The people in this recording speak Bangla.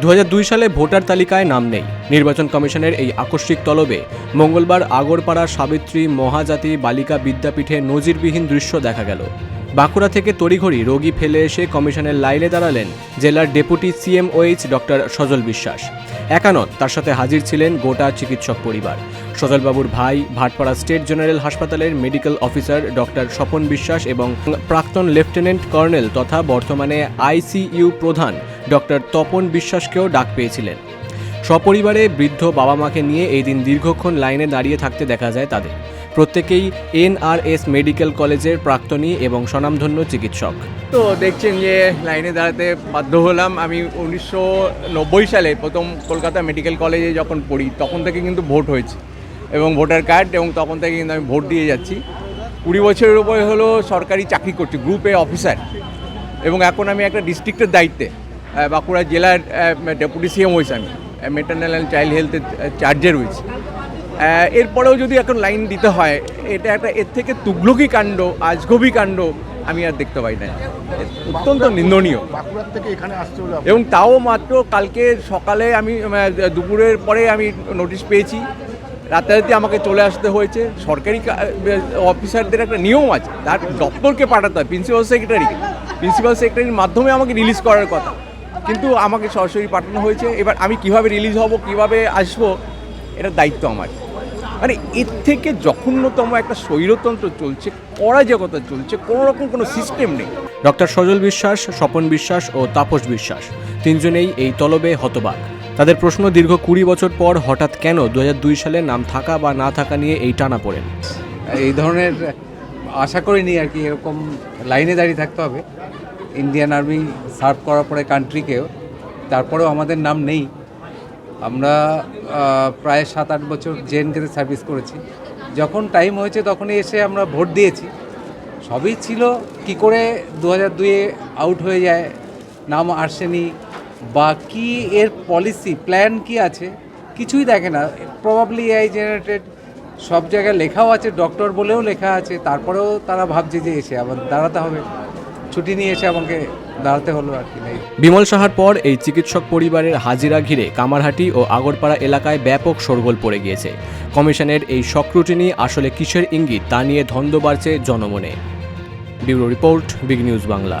দু হাজার দুই সালে ভোটার তালিকায় নাম নেই। নির্বাচন কমিশনের এই আকস্মিক তলবে মঙ্গলবার আগরপাড়া সাবিত্রী মহাজাতি বালিকা বিদ্যাপীঠে নজিরবিহীন দৃশ্য দেখা গেল। বাঁকুড়া থেকে তড়িঘড়ি রোগী ফেলে এসে কমিশনের লাইনে দাঁড়ালেন জেলার ডেপুটি সিএমওএইচ ডক্টর সজল বিশ্বাস। একানত তার সাথে হাজির ছিলেন গোটা চিকিৎসক পরিবার। সজলবাবুর ভাই, ভাটপাড়া স্টেট জেনারেল হাসপাতালের medical officer doctor Swapan Biswas এবং প্রাক্তন লেফটেন্যান্ট কর্নেল তথা বর্তমানে আইসিইউ প্রধান ডক্টর তপন বিশ্বাসকেও ডাক পেয়েছিলেন। সপরিবারে বৃদ্ধ বাবা মাকে নিয়ে এই দিন দীর্ঘক্ষণ লাইনে দাঁড়িয়ে থাকতে দেখা যায় তাদের। প্রত্যেকেই এনআরএস মেডিকেল কলেজের প্রাক্তনী এবং স্বনামধন্য চিকিৎসক। তো দেখছেন যে লাইনে দাঁড়াতে বাধ্য হলাম। আমি উনিশশো নব্বই সালে প্রথম কলকাতা মেডিকেল কলেজে যখন পড়ি, তখন থেকে কিন্তু ভোট হয়েছে। এবং ভোটার কার্ড এবং তখন থেকে কিন্তু আমি ভোট দিয়ে যাচ্ছি। কুড়ি বছরের উপরে হলো সরকারি চাকরি করছি, গ্রুপ অফিসার। এবং এখন আমি একটা ডিস্ট্রিক্টের দায়িত্বে। বাঁকুড়া জেলার ডেপুটি সিএম হয়েছি আমি। মেটার্নাল অ্যান্ড চাইল্ড হেলথের চার্জে রয়েছি। এরপরেও যদি এখন লাইন দিতে হয় এটা একটা এর থেকে তুগলকি কাণ্ড আজগবি কাণ্ড আমি আর দেখতে পাই না। অত্যন্ত নিন্দনীয়। বাঁকুড়ার থেকে এখানে আসতে হলো এবং তাও মাত্র কালকে সকালে আমি দুপুরের পরে আমি নোটিশ পেয়েছি। রাতারাতি আমাকে চলে আসতে হয়েছে। সরকারি অফিসারদের একটা নিয়ম আছে। তার দপ্তরকে পাঠাতে হয় প্রিন্সিপাল সেক্রেটারিকে প্রিন্সিপাল সেক্রেটারির মাধ্যমে আমাকে রিলিজ করার কথা। কিন্তু আমাকে সরাসরি পাঠানো হয়েছে। এবার আমি কীভাবে রিলিজ হব কীভাবে আসব এটার দায়িত্ব আমার। মানে এর থেকে জঘন্যতম একটা স্বৈরতন্ত্র চলছে অরাজকতা চলছে কোনো রকম কোনো সিস্টেম নেই। ডক্টর সজল বিশ্বাস স্বপন বিশ্বাস ও তাপস বিশ্বাস তিনজনেই এই তলবে হতবাক। তাদের প্রশ্ন দীর্ঘ কুড়ি বছর পর হঠাৎ কেন দু হাজার দুই সালে নাম থাকা বা না থাকা নিয়ে এই টানা পড়েন? এই ধরনের আশা করিনি আর কি এরকম লাইনে দাঁড়িয়ে থাকতে হবে। ইন্ডিয়ান আর্মি সার্ভ করার পরে কান্ট্রিকেও তারপরেও আমাদের নাম নেই। আমরা প্রায় সাত আট বছর জেএনকেতে সার্ভিস করেছি। যখন টাইম হয়েছে তখনই এসে আমরা ভোট দিয়েছি। সবই ছিল কি করে দু হাজার দুয়ে আউট হয়ে যায়, নাম আসেনি। বা কি এর পলিসি প্ল্যান কি আছে, কিছুই দেখে না। প্রবাবলি এআই জেনারেটেড সব জায়গায় লেখাও আছে ডক্টর বলেও লেখা আছে। তারপরেও তারা ভাবছে যে এসে আবার দাঁড়াতে হবে। ছুটি নিয়ে এসে আমাকে দাঁড়াতে হলো আর কি বিমল সাহার পর এই চিকিৎসক পরিবারের হাজিরা ঘিরে কামারহাটি ও আগরপাড়া এলাকায় ব্যাপক শোরগোল পড়ে গিয়েছে। কমিশনের এই সক্রুটিনি আসলে কিসের ইঙ্গিত তা নিয়ে ধন্দ বাড়ছে জনমনে। Bureau report, big news Bangla.